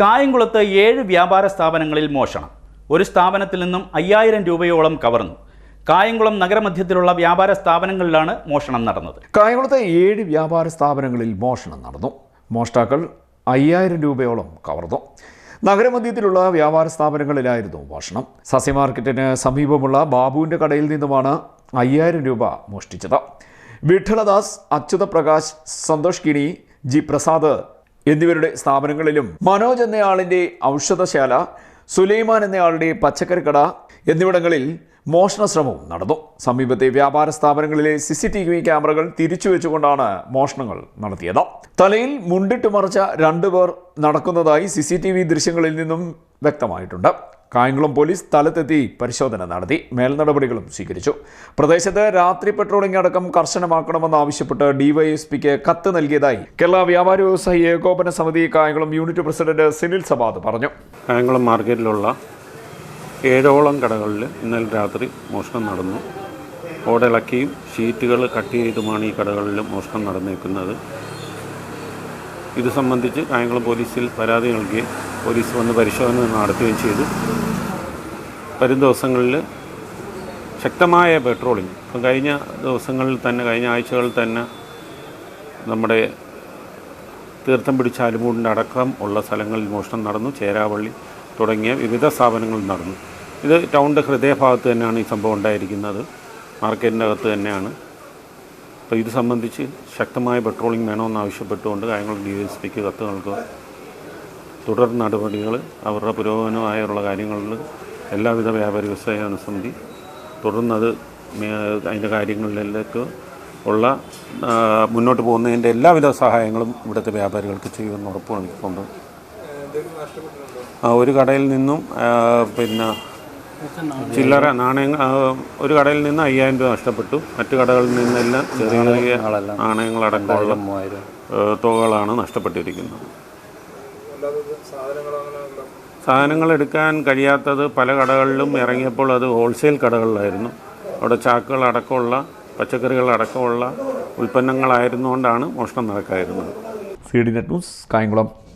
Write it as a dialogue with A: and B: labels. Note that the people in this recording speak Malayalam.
A: കായംകുളത്ത് ഏഴ് വ്യാപാര സ്ഥാപനങ്ങളിൽ മോഷണം. ഒരു സ്ഥാപനത്തിൽ നിന്നും അയ്യായിരം രൂപയോളം കവർന്നു. കായംകുളം നഗരമധ്യത്തിലുള്ള വ്യാപാര സ്ഥാപനങ്ങളിലാണ് മോഷണം നടന്നത്.
B: കായംകുളത്തെ ഏഴ് വ്യാപാര സ്ഥാപനങ്ങളിൽ മോഷണം നടന്നു. മോഷ്ടാക്കൾ അയ്യായിരം രൂപയോളം കവർന്നു. നഗരമധ്യത്തിലുള്ള വ്യാപാര സ്ഥാപനങ്ങളിലായിരുന്നു മോഷണം. സസ്യ മാർക്കറ്റിന് സമീപമുള്ള ബാബുവിന്റെ കടയിൽ നിന്നുമാണ് അയ്യായിരം രൂപ മോഷ്ടിച്ചത്. വിഠലദാസ് അച്യുതപ്രകാശ് സന്തോഷ് കിണി ജി പ്രസാദ് എന്നിവരുടെ സ്ഥാപനങ്ങളിലും മനോജ് എന്നയാളിന്റെ ഔഷധശാല സുലൈമാൻ എന്നയാളുടെ പച്ചക്കറി കട എന്നിവിടങ്ങളിൽ മോഷണ ശ്രമവും നടന്നു. സമീപത്തെ വ്യാപാര സ്ഥാപനങ്ങളിലെ സി സി ടി വി ക്യാമറകൾ തിരിച്ചു വെച്ചുകൊണ്ടാണ് മോഷണങ്ങൾ നടത്തിയത്. തലയിൽ മുണ്ടിട്ട് മറച്ച രണ്ടുപേർ നടക്കുന്നതായി സി സി ടി വി ദൃശ്യങ്ങളിൽ നിന്നും വ്യക്തമായിട്ടുണ്ട്. കായംകുളം പോലീസ് സ്ഥലത്തെത്തി പരിശോധന നടത്തി. മേൽനടപടികളും സ്വീകരിച്ചു. പ്രദേശത്ത് രാത്രി പെട്രോളിംഗ് അടക്കം കർശനമാക്കണമെന്നാവശ്യപ്പെട്ട് ഡിവൈഎസ്പിക്ക് കത്ത് നൽകിയതായി കേരള വ്യാപാര വ്യവസായി ഏകോപന സമിതി കായംകുളം യൂണിറ്റ് പ്രസിഡന്റ് സിനിൽ സബാദ് പറഞ്ഞു.
C: കായംകുളം മാർക്കറ്റിലുള്ള ഏഴോളം കടകളിൽ ഇന്നലെ രാത്രി മോഷണം നടന്നു. ഓടിളക്കിയും ഷീറ്റുകൾ കട്ട് ചെയ്തുമാണ് ഈ കടകളിൽ മോഷണം നടന്നേക്കുന്നത് ഇത് സംബന്ധിച്ച് കായംകുളം പോലീസിൽ പരാതി നൽകി. പോലീസ് വന്ന് പരിശോധന നടത്തുകയും ചെയ്തു. വരും ദിവസങ്ങളിൽ ശക്തമായ പെട്രോളിങ്. ഇപ്പം കഴിഞ്ഞ ദിവസങ്ങളിൽ തന്നെ കഴിഞ്ഞ ആഴ്ചകളിൽ തന്നെ നമ്മുടെ തീർത്ഥം പിടിച്ച അലുമൂടിന്റെ അടക്കം ഉള്ള സ്ഥലങ്ങളിൽ മോഷണം നടന്നു. ചേരാവള്ളി തുടങ്ങിയ വിവിധ സ്ഥാപനങ്ങളിൽ നടന്നു. ഇത് ടൗണിന്റെ ഹൃദയഭാഗത്ത് തന്നെയാണ് ഈ സംഭവം ഉണ്ടായിരിക്കുന്നത്. മാർക്കറ്റിന്റെ അകത്ത് തന്നെയാണ്. അപ്പോൾ ഇത് സംബന്ധിച്ച് ശക്തമായ പെട്രോളിങ് വേണമെന്ന് ആവശ്യപ്പെട്ടുകൊണ്ട് കായംകുളം ഡി എസ് പിക്ക് കത്ത് നൽകുക. തുടർ നടപടികൾ അവരുടെ പുരോഗമനമായുള്ള കാര്യങ്ങളിൽ എല്ലാവിധ വ്യാപാര വ്യവസായ അനുസന്ധി തുടർന്നത് അതിന്റെ കാര്യങ്ങളിലേക്ക് ഉള്ള മുന്നോട്ട് പോകുന്നതിന്റെ എല്ലാവിധ സഹായങ്ങളും ഇവിടുത്തെ വ്യാപാരികൾക്ക് ചെയ്യുമെന്ന് ഉറപ്പ് നൽകിക്കൊണ്ട് ആ, ഒരു കടയിൽ നിന്നും പിന്നെ ചില്ലറ നാണയങ്ങൾ ഒരു കടയിൽ നിന്ന് അയ്യായിരം രൂപ നഷ്ടപ്പെട്ടു. മറ്റു കടകളിൽ നിന്നെല്ലാം ചെറിയ ചെറിയ നാണയങ്ങളടക്കമുള്ള തുകകളാണ് നഷ്ടപ്പെട്ടിരിക്കുന്നത്. സാധനങ്ങൾ എടുക്കാൻ കഴിയാത്തത് പല കടകളിലും ഇറങ്ങിയപ്പോൾ അത് ഹോൾസെയിൽ കടകളിലായിരുന്നു. അവിടെ ചാക്കുകൾ അടക്കമുള്ള പച്ചക്കറികൾ അടക്കമുള്ള ഉൽപ്പന്നങ്ങളായിരുന്നുകൊണ്ടാണ് മോഷണം നടക്കാതിരുന്നത്
B: C D net news Kayamkulam.